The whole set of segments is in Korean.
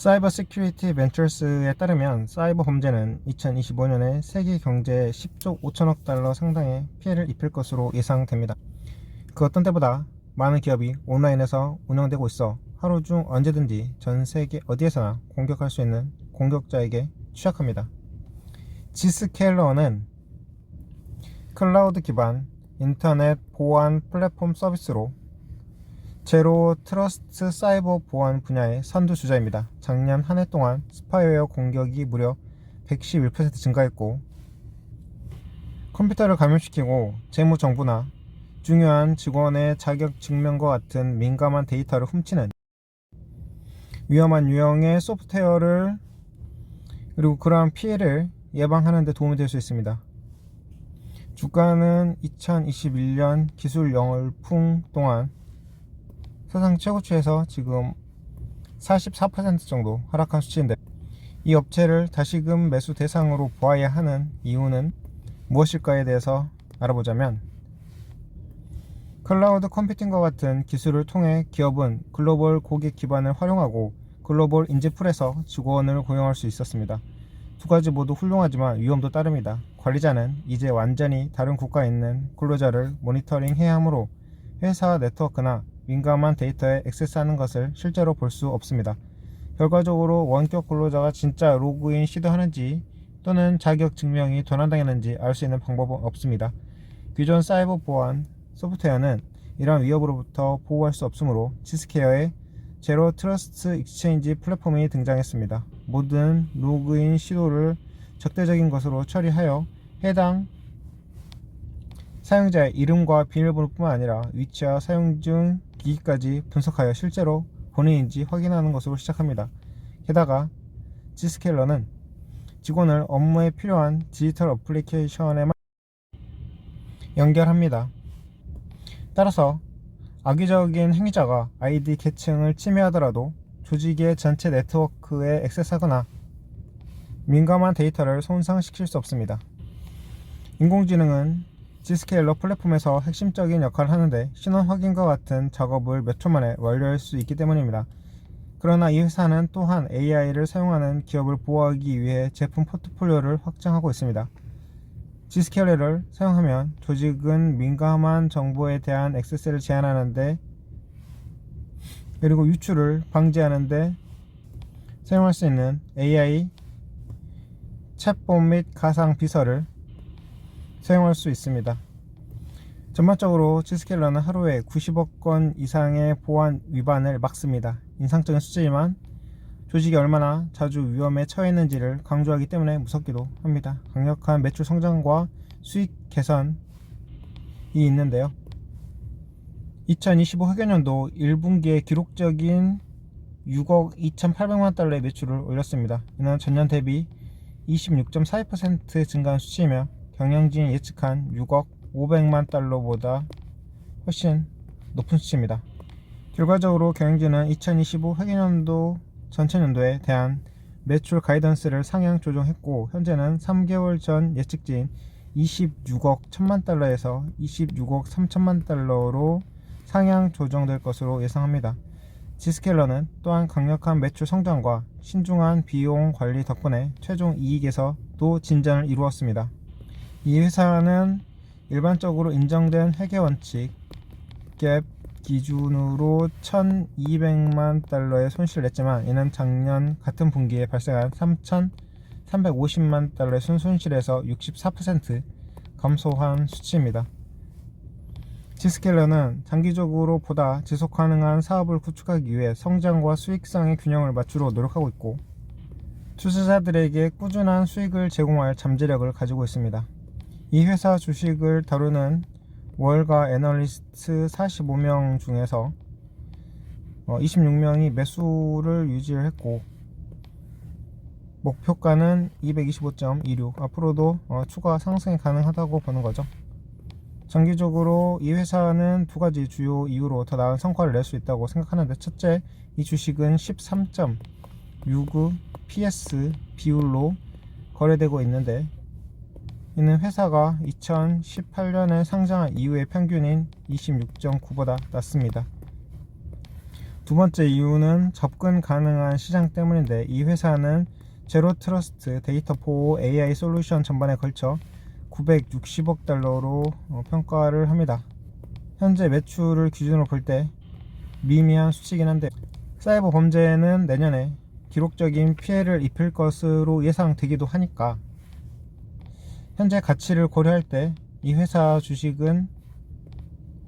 사이버 시큐리티 벤처스에 따르면 사이버 범죄는 2025년에 세계 경제에 10조 5천억 달러 상당의 피해를 입힐 것으로 예상됩니다. 그 어떤 때보다 많은 기업이 온라인에서 운영되고 있어 하루 중 언제든지 전 세계 어디에서나 공격할 수 있는 공격자에게 취약합니다. 지스케일러는 클라우드 기반 인터넷 보안 플랫폼 서비스로 제로 트러스트 사이버 보안 분야의 선두주자입니다. 작년 한 해 동안 스파이웨어 공격이 무려 111% 증가했고 컴퓨터를 감염시키고 재무 정보나 중요한 직원의 자격 증명과 같은 민감한 데이터를 훔치는 위험한 유형의 소프트웨어를 그리고 그러한 피해를 예방하는 데 도움이 될 수 있습니다. 주가는 2021년 기술 열풍 동안 사상 최고치에서 지금 44% 정도 하락한 수치인데 이 업체를 다시금 매수 대상으로 보아야 하는 이유는 무엇일까에 대해서 알아보자면 클라우드 컴퓨팅과 같은 기술을 통해 기업은 글로벌 고객 기반을 활용하고 글로벌 인재풀에서 직원을 고용할 수 있었습니다. 두 가지 모두 훌륭하지만 위험도 따릅니다. 관리자는 이제 완전히 다른 국가에 있는 근로자를 모니터링 해야 하므로 회사 네트워크나 민감한 데이터에 액세스하는 것을 실제로 볼 수 없습니다. 결과적으로 원격 근로자가 진짜 로그인 시도하는지 또는 자격 증명이 도난당했는지 알 수 있는 방법은 없습니다. 기존 사이버 보안 소프트웨어는 이러한 위협으로부터 보호할 수 없으므로 지스케어의 제로 트러스트 익스체인지 플랫폼이 등장했습니다. 모든 로그인 시도를 적대적인 것으로 처리하여 해당 사용자의 이름과 비밀번호뿐만 아니라 위치와 사용 중 기기까지 분석하여 실제로 본인인지 확인하는 것으로 시작합니다. 게다가 지스케일러는 직원을 업무에 필요한 디지털 어플리케이션에만 연결합니다. 따라서 악의적인 행위자가 아이디 계층을 침해하더라도 조직의 전체 네트워크에 액세스하거나 민감한 데이터를 손상시킬 수 없습니다. 인공지능은 G스케일러 플랫폼에서 핵심적인 역할을 하는데 신원 확인과 같은 작업을 몇 초 만에 완료할 수 있기 때문입니다. 그러나 이 회사는 또한 AI를 사용하는 기업을 보호하기 위해 제품 포트폴리오를 확장하고 있습니다. G스케일러를 사용하면 조직은 민감한 정보에 대한 액세스를 제한하는데 그리고 유출을 방지하는데 사용할 수 있는 AI 챗봇 및 가상 비서를 사용할 수 있습니다. 전반적으로 지스케일러는 하루에 90억 건 이상의 보안 위반을 막습니다. 인상적인 수치지만 조직이 얼마나 자주 위험에 처했는지를 강조하기 때문에 무섭기도 합니다. 강력한 매출 성장과 수익 개선이 있는데요. 2025 회계년도 1분기에 기록적인 6억 2,800만 달러의 매출을 올렸습니다. 이는 전년 대비 26.42% 증가한 수치이며 경영진이 예측한 6억 500만 달러보다 훨씬 높은 수치입니다. 결과적으로 경영진은 2025 회계년도 전체 년도에 대한 매출 가이던스를 상향 조정했고 현재는 3개월 전 예측지인 26억 1000만 달러에서 26억 3천만 달러로 상향 조정될 것으로 예상합니다. 지스켈러는 또한 강력한 매출 성장과 신중한 비용 관리 덕분에 최종 이익에서 도 진전을 이루었습니다. 이 회사는 일반적으로 인정된 회계 원칙 갭 기준으로 1200만 달러의 손실을 냈지만 이는 작년 같은 분기에 발생한 3350만 달러의 순손실에서 64% 감소한 수치입니다. 지스켈러는 장기적으로 보다 지속 가능한 사업을 구축하기 위해 성장과 수익성의 균형을 맞추려 노력하고 있고 투자자들에게 꾸준한 수익을 제공할 잠재력을 가지고 있습니다. 이 회사 주식을 다루는 월가 애널리스트 45명 중에서 26명이 매수를 유지했고 목표가는 225.26 앞으로도 어, 추가 상승이 가능하다고 보는 거죠. 장기적으로 이 회사는 두 가지 주요 이유로 더 나은 성과를 낼 수 있다고 생각하는데 첫째, 이 주식은 13.69 PS 비율로 거래되고 있는데 이는 회사가 2018년에 상장한 이후의 평균인 26.9보다 낮습니다. 두 번째 이유는 접근 가능한 시장 때문인데 이 회사는 제로 트러스트 데이터 포 AI 솔루션 전반에 걸쳐 960억 달러로 어, 평가를 합니다. 현재 매출을 기준으로 볼 때 미미한 수치긴 한데 사이버 범죄는 내년에 기록적인 피해를 입힐 것으로 예상되기도 하니까 현재 가치를 고려할 때 이 회사 주식은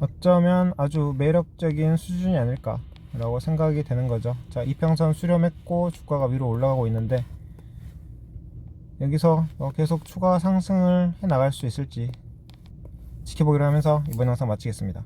어쩌면 아주 매력적인 수준이 아닐까 라고 생각이 되는 거죠. 자, 이평선 수렴했고 주가가 위로 올라가고 있는데 여기서 어, 계속 추가 상승을 해 나갈 수 있을지 지켜보기로 하면서 이번 영상 마치겠습니다.